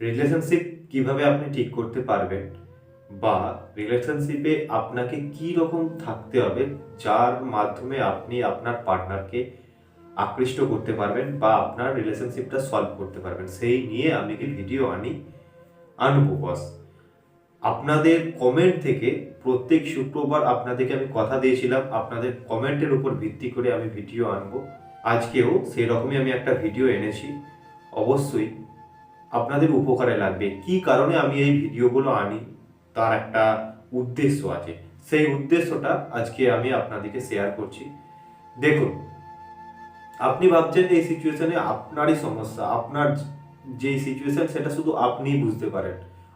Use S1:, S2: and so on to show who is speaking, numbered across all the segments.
S1: Relationship কীভাবে আপনি ঠিক করতে পারবেন বা রিলেশনশিপে আপনাকে কি রকম থাকতে হবে যার মাধ্যমে আপনি আপনার পার্টনারকে আকৃষ্ট করতে পারবেন বা আপনার রিলেশনশিপটা সলভ করতে পারবেন। সেই নিয়ে আমি কি ভিডিও আনি আনব বস। আপনাদের কমেন্ট থেকে প্রত্যেক শুক্রবার আপনাদেরকে আমি কথা দিয়েছিলাম, আপনাদের কমেন্টের উপর ভিত্তি করে আমি ভিডিও আনব। আজকেও সেই রকমই আমি একটা ভিডিও এনেছি। অবশ্যই আপনাদের উপকারে লাগবে। কি কারণে আমি এই ভিডিওগুলো আনি? তার একটা উদ্দেশ্য আছে। সেই উদ্দেশ্যটা আজকে আমি আপনাদেরকে শেয়ার করছি। দেখুন, আপনি ভাবছেন এই সিচুয়েশনে আপনারই সমস্যা। আপনার যে সিচুয়েশন সেটা শুধু আপনিই বুঝতে পারেন।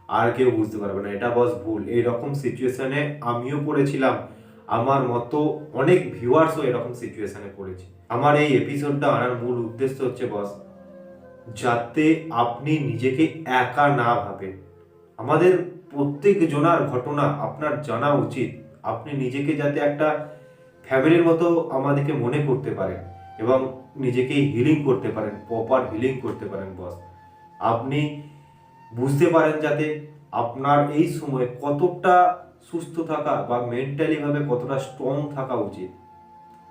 S1: আর কেউ বুঝতে পারবে না। এটা বস ভুল। এইরকম সিচুয়েশনে আমিও পড়েছিলাম। আমার মতো অনেক ভিউয়ার্সও এরকম সিচুয়েশনে পড়েছে। আমার এই এপিসোডটা আনার মূল উদ্দেশ্য হচ্ছে বস যাতে আপনি নিজেকে একা না ভাবেন। আমাদের প্রত্যেক জনার ঘটনা আপনার জানা উচিত। আপনি নিজেকে যাতে একটা ফ্যামিলির মতো আমাদেরকে মনে করতে পারেন এবং নিজেকে হিলিং করতে পারেন প্রপার হিলিং করতে পারেন বস আপনি বুঝতে পারেন যাতে আপনার এই সময়ে কতটা সুস্থ থাকা বা মেন্টালিভাবে কতটা স্ট্রং থাকা উচিত।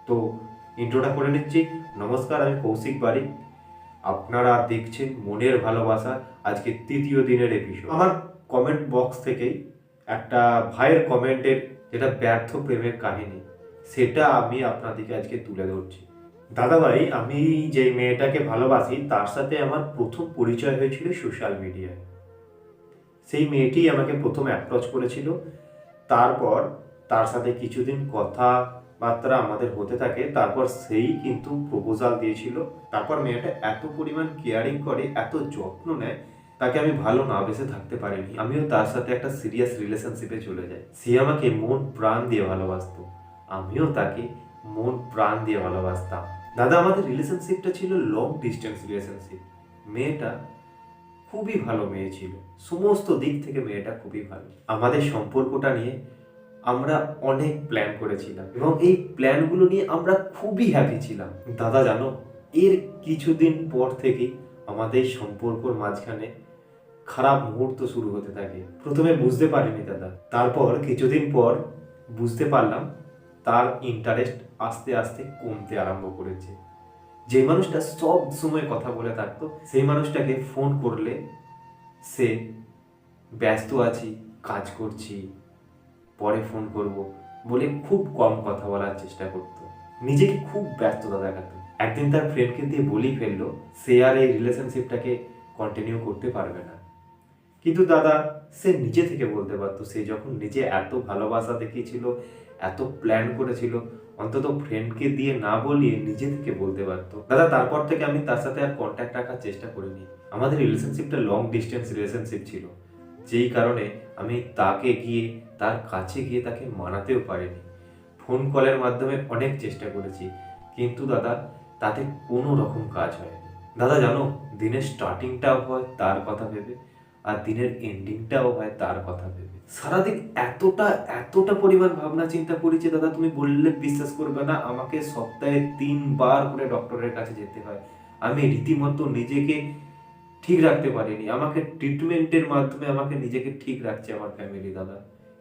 S1: তো ইন্ট্রোটা করে নিচ্ছি। নমস্কার, আমি কৌশিক বাড়ি। আপনারা দেখছেন মনের ভালোবাসা আজকে তৃতীয় দিনের এপিসোড আমার কমেন্ট বক্স থেকেই একটা ভাইয়ের কমেন্টের যেটা ব্যর্থ প্রেমের কাহিনী, সেটা আমি আপনাদেরকে আজকে তুলে ধরছি। দাদাভাই, আমি যে মেয়েটাকে ভালোবাসি, তার সাথে আমার প্রথম পরিচয় হয়েছিল সোশ্যাল মিডিয়ায় সেই মেয়েটি আমাকে প্রথম অ্যাপ্রোচ করেছিল। তারপর তার সাথে কিছুদিন কথাবার্তা আমাদের হতে থাকে, তারপর সেই কিন্তু প্রপোজাল দিয়েছিল। তারপর মেয়েটা এত পরিমাণ কেয়ারিং করে, এত যত্ন নেয়, তাকে আমি ভালো না বেসে থাকতে পারিনি। আমিও তার সাথে একটা সিরিয়াস রিলেশনশিপে চলে যাই। সে আমাকে মন প্রাণ দিয়ে ভালোবাসতো। আমিও তাকে মন প্রাণ দিয়ে ভালোবাসতাম। দাদা, আমাদের রিলেশনশিপটা ছিল লং ডিস্টেন্স রিলেশনশিপ মেয়েটা খুবই ভালো মেয়ে ছিল। সমস্ত দিক থেকে মেয়েটা খুবই ভালো। আমাদের সম্পর্কটা নিয়ে আমরা অনেক প্ল্যান করেছিলাম এবং এই প্ল্যানগুলো নিয়ে আমরা খুবই হ্যাপি ছিলাম। দাদা জানো, এর কিছুদিন পর থেকেই আমাদের সম্পর্কর মাঝখানে খারাপ মুহূর্ত শুরু হতে থাকে। প্রথমে বুঝতে পারিনি দাদা, তারপর কিছুদিন পর বুঝতে পারলাম তার ইন্টারেস্ট আস্তে আস্তে কমতে আরম্ভ করেছে। যে মানুষটা সব সময় কথা বলে থাকতো, সেই মানুষটাকে ফোন করলে সে ব্যস্ত আছি, কাজ করছি পরে ফোন করব বলে খুব কম কথা বলার চেষ্টা করতো। নিজেকে খুব ব্যস্ততা দেখাতো। একদিন তার ফ্রেন্ডকে দিয়ে বলেই ফেলল, সে আর এই রিলেশনশিপটাকে কন্টিনিউ করতে পারবে না। কিন্তু দাদা, সে নিজে থেকে বলতে পারতো, সে যখন নিজে এত ভালোবাসা দেখিয়েছিল, এত প্ল্যান করেছিল, অন্তত ফ্রেন্ডকে দিয়ে না বলিয়ে নিজে থেকে বলতে পারতো। দাদা, তারপর থেকে আমি তার সাথে আর কন্ট্যাক্ট রাখার চেষ্টা করিনি। আমাদের রিলেশনশিপটা লং ডিস্টেন্স রিলেশনশিপ ছিল। যেই কারণে আমি তাকে গিয়ে তার কাছে গিয়ে তাকে মানাতেও পারেনি। ফোন কলের মাধ্যমে অনেক চেষ্টা করেছি, কিন্তু দাদা, তাতে কোনো রকম কাজ হয়নি। দাদা, জানো, দিনের স্টার্টিংটাও হয়, তার কথা ভেবে, আর দিনের এন্ডিংটাও হয়, তার কথা ভেবে। সারাদিন এতটা এতটা পরিমাণ ভাবনা চিন্তা করেছি দাদা, তুমি বললে বিশ্বাস করবে না, আমাকে সপ্তাহে তিনবার করে ডক্টরের কাছে যেতে হয়। আমি রীতিমতো নিজেকে ঠিক রাখতে পারিনি, আমাকে ট্রিটমেন্টের মাধ্যমে আমাকে নিজেকে ঠিক রাখছে আমার ফ্যামিলি দাদা।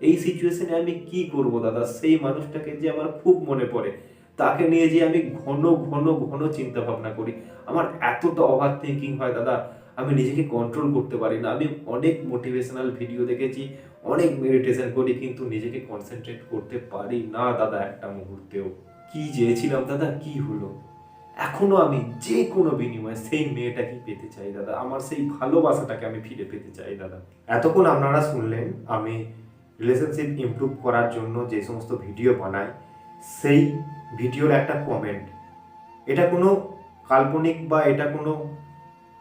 S1: এই সিচুয়েশনে আমি কি করব, দাদা? সেই মানুষটাকে যে আমার খুব মনে পড়ে, তাকে নিয়ে যে আমি ঘন ঘন ঘন চিন্তা ভাবনা করি। আমার এতটা ওভার থিঙ্কিং হয়, দাদা, আমি নিজেকে কন্ট্রোল করতে পারি না। আমি অনেক মোটিভেশনাল ভিডিও দেখেছি, অনেক মেডিটেশন করি, কিন্তু নিজেকে কনসেন্ট্রেট করতে পারি না, দাদা, একটা মুহূর্তেও। কি চেয়েছিলাম, দাদা? কি হলো? এখনও আমি যে কোনো বিনিময়ে সেই মেয়েটাকেই পেতে চাই, দাদা। আমার সেই ভালোবাসাটাকে আমি ফিরে পেতে চাই, দাদা। এতক্ষণ আপনারা শুনলেন আমি রিলেশনশিপ ইমপ্রুভ করার জন্য যে সমস্ত ভিডিও বানায়, সেই ভিডিওর একটা কমেন্ট এটা কোনো কাল্পনিক বা এটা কোনো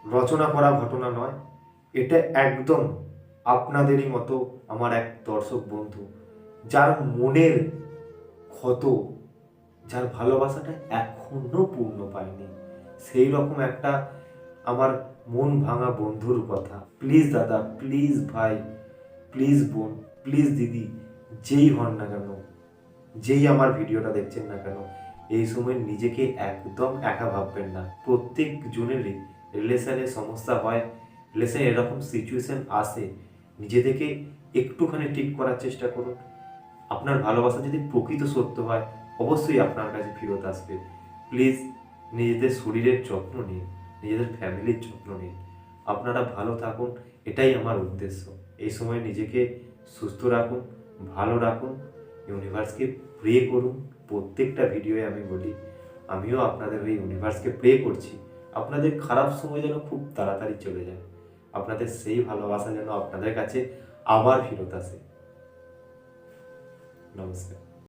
S1: রচনা করা ঘটনা নয়। এটা একদম আপনাদেরই মতো আমার এক দর্শক বন্ধু, যার মনের ক্ষত, যার ভালোবাসাটা এখনও পূর্ণ পায়নি। সেই রকম একটা আমার মন ভাঙা বন্ধুর কথা। প্লিজ দাদা প্লিজ ভাই প্লিজ বোন প্লিজ দিদি, যেই হন না কেন, যেই আমার ভিডিওটা দেখছেন না কেন, এই সময় নিজেকে একদম একা ভাববেন না। প্রত্যেক জনেরই রিলেশনে সমস্যা হয় রিলেশনে এরকম সিচুয়েশান আসে নিজেদেরকে একটুখানি ঠিক করার চেষ্টা করুন। আপনার ভালোবাসা যদি প্রকৃত সত্য হয়, অবশ্যই আপনার কাছে ফেরত আসবে। প্লিজ, নিজেদের শরীরের যত্ন নিন, নিজেদের ফ্যামিলির যত্ন নিন। আপনারা ভালো থাকুন, এটাই আমার উদ্দেশ্য। এই সময় নিজেকে সুস্থ রাখুন, ভালো রাখুন ইউনিভার্সকে প্রে করুন। প্রত্যেকটা ভিডিওয়ে আমি বলি, আমিও আপনাদের ওই ইউনিভার্সকে প্রে করছি। আপনাদের খারাপ সময় যেন খুব তাড়াতাড়ি চলে যায়। আপনাদের সেই ভালোবাসা যেন আপনাদের কাছে আবার ফেরত আসে। নমস্কার।